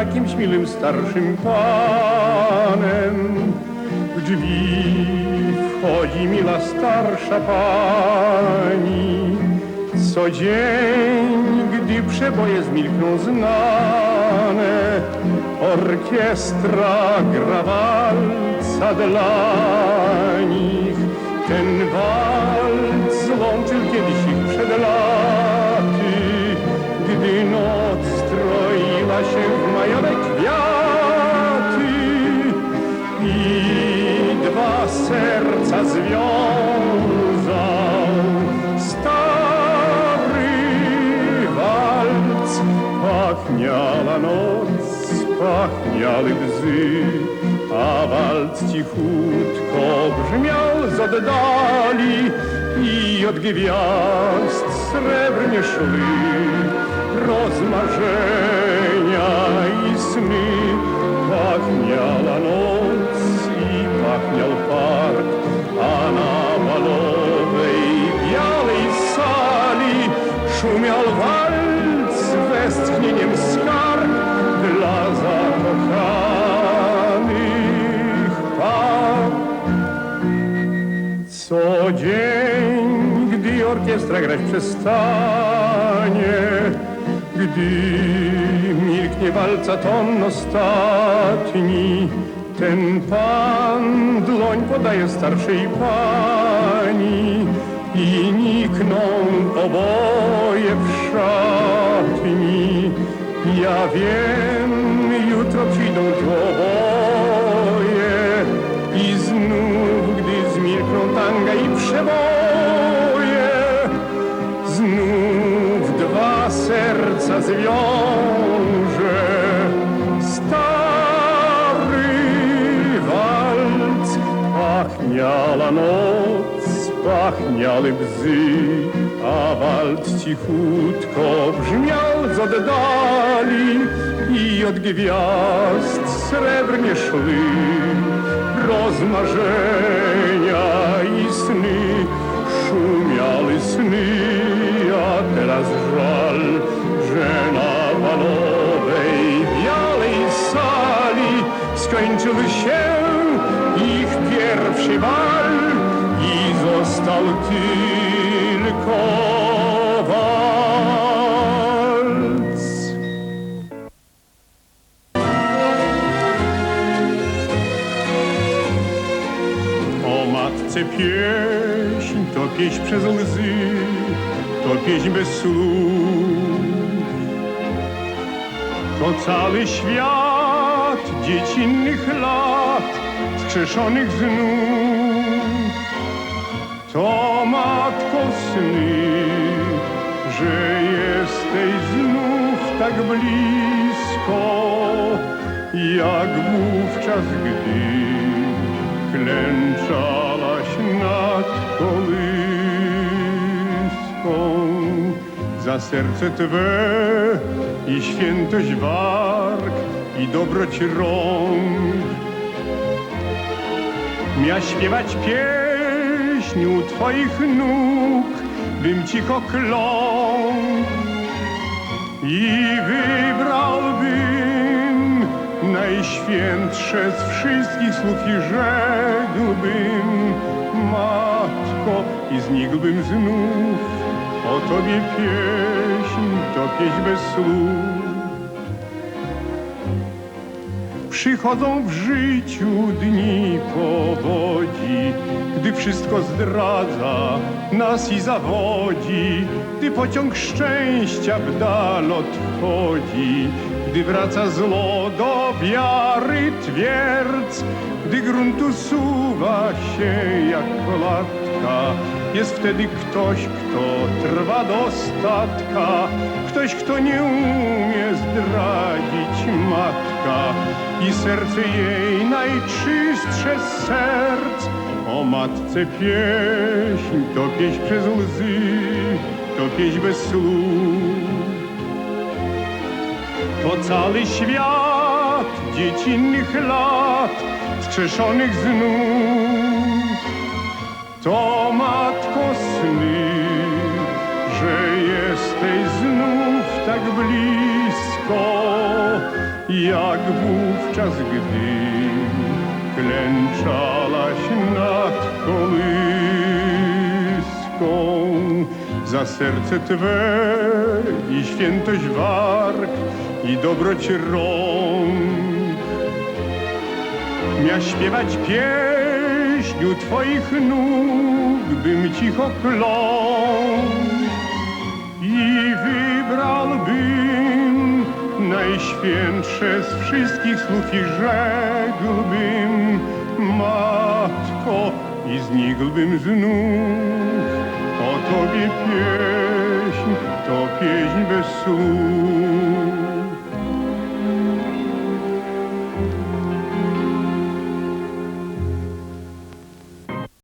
jakimś milym starszym panem w drzwi wchodzi mila starsza pani. Co dzień, gdy przeboje zmilkną znane, orkiestra gra walca dla nich. Ten walc noc, pachniały bzy, a walc cichutko brzmiał z oddali i od gwiazd srebrnie szły rozmarzenia i sny. Orkiestra grać przestanie, gdy milknie walca ton ostatni, ten pan dłoń podaje starszej pani i nikną oboje w szatni. Ja wiem, jutro przyjdą tu oboje pachniały bzy, a walc cichutko brzmiał z oddali i od gwiazd srebrnie szły rozmarzenia i sny, szumiały sny, a teraz żal, że na balowej białej sali skończył się ich pierwszy bal tylko walc. O matce pieśń, to pieśń przez łzy, to pieśń bez słów. To cały świat dziecinnych lat, skrzeszonych znów. To matko sny, że jesteś znów tak blisko, jak wówczas, gdy klęczałaś nad kolyską. Za serce Twe i świętość warg i dobroć rąk Mia śpiewać pieśń u Twoich nóg, bym cicho kląkł i wybrałbym najświętsze z wszystkich słów i rzekłbym, Matko, i znikłbym znów. O Tobie pieśń, to pieśń bez słów. Przychodzą w życiu dni powodzi, gdy wszystko zdradza nas i zawodzi, gdy pociąg szczęścia w dal odchodzi, gdy wraca zło do wiary twierdz, gdy grunt usuwa się jak klatka. Jest wtedy ktoś, kto trwa do statka, ktoś, kto nie umie zdradzić i serce jej najczystsze z serc. O matce pieśń, to pieśń przez łzy, to pieśń bez słów. To cały świat dziecinnych lat, skrzeszonych znów. To matko sny, że jesteś znów tak blisko, jak wówczas, gdy klęczalaś nad kolyską. Za serce Twe i świętość warg i dobroć rąk Mia śpiewać pieśniu Twoich nóg, bym cicho klął i wybrałbym najświętsze z wszystkich słów i rzekłbym Matko i znikłbym znów. O Tobie pieśń, to pieśń bez słów